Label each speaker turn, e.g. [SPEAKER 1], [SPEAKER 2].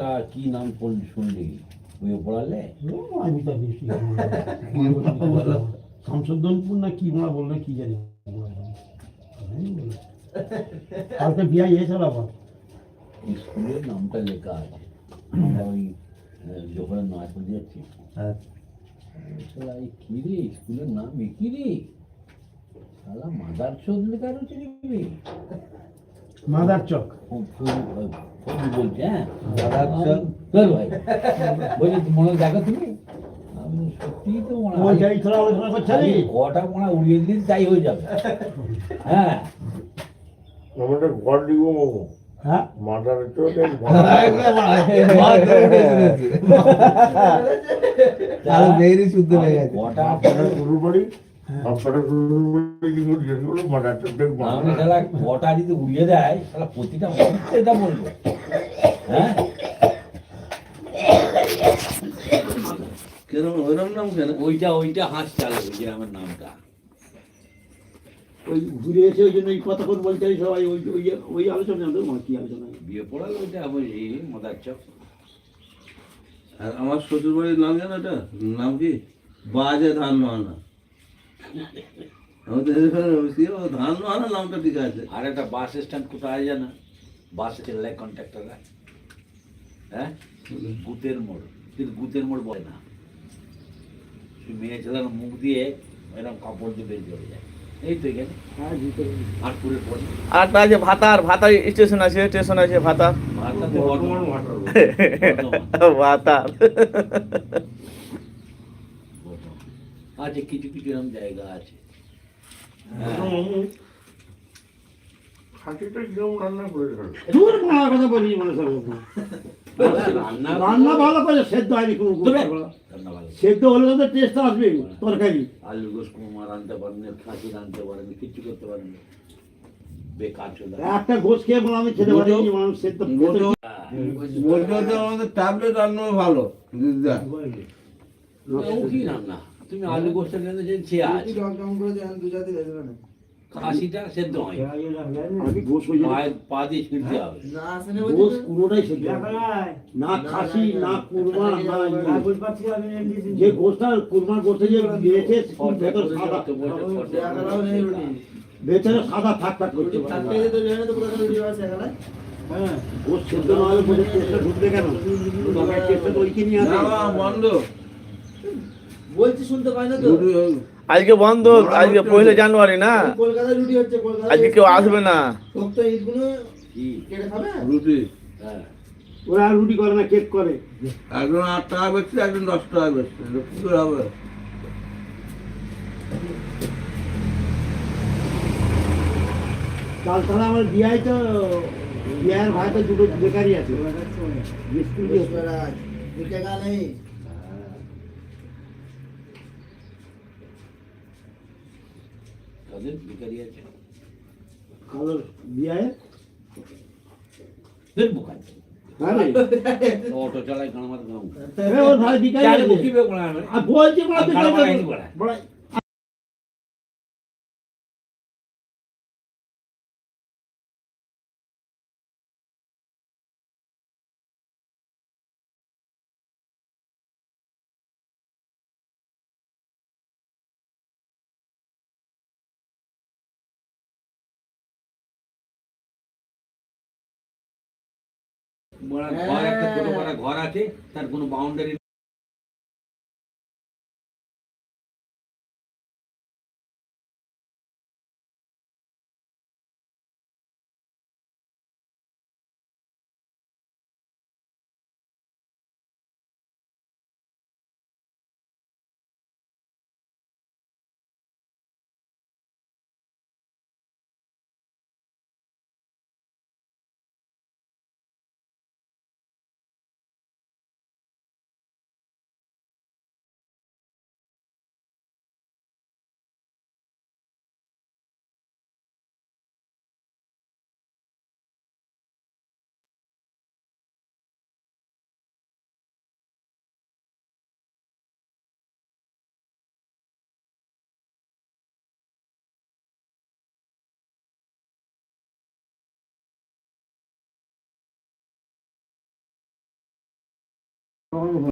[SPEAKER 1] তা কি নাম পড়লি শুনলি? বইয়ে পড়ালে?
[SPEAKER 2] আমি তো বেশি শামসুদ্দনপুর না কি মারা বললে কি জানি। কালকে বিয়া এসেছিল আবার।
[SPEAKER 1] স্কুলের নামটা লেখা আছে। ওই যখন নাচ পড়তে যাচ্ছি।
[SPEAKER 3] হ্যাঁ।
[SPEAKER 1] কি রে স্কুলের নাম কি রে? শালা মাদার চোদ লেখা রয়েছে
[SPEAKER 2] মাদার চক
[SPEAKER 1] বলছে হ্যাঁ
[SPEAKER 3] মাদার চক।
[SPEAKER 1] চল ভাই বলছি মনে দেখো তুমি আমি সত্যি তো মনে হয় কটা মনে উড়িয়ে তাই হয়ে যাবে হ্যাঁ
[SPEAKER 4] আমাদের ঘর দিব মামু
[SPEAKER 2] হ্যাঁ
[SPEAKER 4] মাথার চোখে
[SPEAKER 3] তাহলে মেয়েরই শুদ্ধ হয়ে গেছে
[SPEAKER 1] কটা
[SPEAKER 4] আপনারা শুরু
[SPEAKER 1] কটা যদি উড়িয়ে দেয় তাহলে প্রতিটা মানুষ এটা বলব হ্যাঁ
[SPEAKER 3] ওইরকম নাম কেন
[SPEAKER 1] ওইটা ওইটা হাঁস ওই নামটা
[SPEAKER 2] ওই ঘুরে এসে ওই জন্য এই কথা কথা বলতে সবাই ওই ওই ওই আলোচনা কি আলোচনা
[SPEAKER 1] বিয়ে পড়াল ওইটা বুঝি মদার
[SPEAKER 3] আর আমার শ্বশুর বাড়ির নাম জানো এটা? নাম কি? বাজে ধান নোয়ানা আমাদের এখানে বলছি, ধান নোয়ানা নামটা ঠিক আছে
[SPEAKER 1] আর একটা বাস স্ট্যান্ড কোথায় জানা বাস চেল্লাই কন্ট্রাক্টররা হ্যাঁ গুতের মোড় কিন্তু গুতের মোড় বলে না মেয়ে ছেলের মুখ দিয়ে এরকম কাপড় দিয়ে বের করে যায় এই তো এখানে
[SPEAKER 2] হ্যাঁ ভিতরে
[SPEAKER 5] আর একটা আছে ভাতার ভাতার স্টেশন আছে স্টেশন আছে ভাতার ভাতার।
[SPEAKER 1] আছে কিছু কিছু এরকম জায়গা আছে।
[SPEAKER 2] দূর কথা বলি মনে সব
[SPEAKER 1] রান্না
[SPEAKER 2] ভালো। করে সেদ্ধ হয়নি কোনো
[SPEAKER 1] তবে
[SPEAKER 2] কোনো-
[SPEAKER 1] রান্না ভালো।
[SPEAKER 2] সেদ্ধ হলে তো টেস্ট আসবে তরকারি।
[SPEAKER 1] আলু গোস পারেন খাসি রাঁধতে পারেন কিচ্ছু করতে পারেন। না। বেকার চলে
[SPEAKER 2] একটা গোস খেয়ে বলে আমি খেতে পারি মানুষ সেদ্ধ
[SPEAKER 3] মোটো মোটো আমাদের ট্যাবলেট রান্না ভালো দিদা
[SPEAKER 1] ও কি রান্না? তুমি আলু গোসটা রাঁধতে যে ছে আছে। খাসিটা সেদ্ধ হয়।
[SPEAKER 2] আমি গোস হয়ে
[SPEAKER 1] পায়ে পা দিয়ে ছিঁড়তে হবে।
[SPEAKER 2] গোস পুরোটাই সেদ্ধ না খাসি না কুরমা না ইয়ে। যে গোসটা কুরমার গোসে যে বেঁচে ভেতর সাদা। ভেতরে সাদা থাক থাক করতে হ্যাঁ। গোস সেদ্ধ না হলে বোধহয় টেস্টটা ঢুকবে কেন? তো
[SPEAKER 3] বন্ধ।
[SPEAKER 6] বলছি শুনতে পাই না তো।
[SPEAKER 5] আজকে বন্ধ আজকে পয়লা জানুয়ারি না?
[SPEAKER 6] কলকাতা রুটি হচ্ছে কলকাতা
[SPEAKER 5] আজকে কেউ আসবে না।
[SPEAKER 6] শক্ত ইটগুলো
[SPEAKER 1] কি?
[SPEAKER 6] কেটে খাবে?
[SPEAKER 3] রুটি।
[SPEAKER 1] হ্যাঁ।
[SPEAKER 2] ওরা রুটি করে না কেক করে।
[SPEAKER 3] একজন আট টাকা বেচছে একজন দশ টাকা এটা কি করে হবে?
[SPEAKER 2] কাল তাহলে আমার বিয়ায় তো বিয়ার ভাই তো দুটো বেকারি আছে স্কুল দিয়ে।
[SPEAKER 6] নেই।
[SPEAKER 1] তাদের বেকারি আছে।
[SPEAKER 2] কালো বিয়ে
[SPEAKER 1] ফের কাজ
[SPEAKER 2] হ্যাঁ
[SPEAKER 1] গাঁও
[SPEAKER 2] বলছি
[SPEAKER 1] ঘর একটা ছোট ঘর আছে তার কোনো বাউন্ডারি
[SPEAKER 4] আমার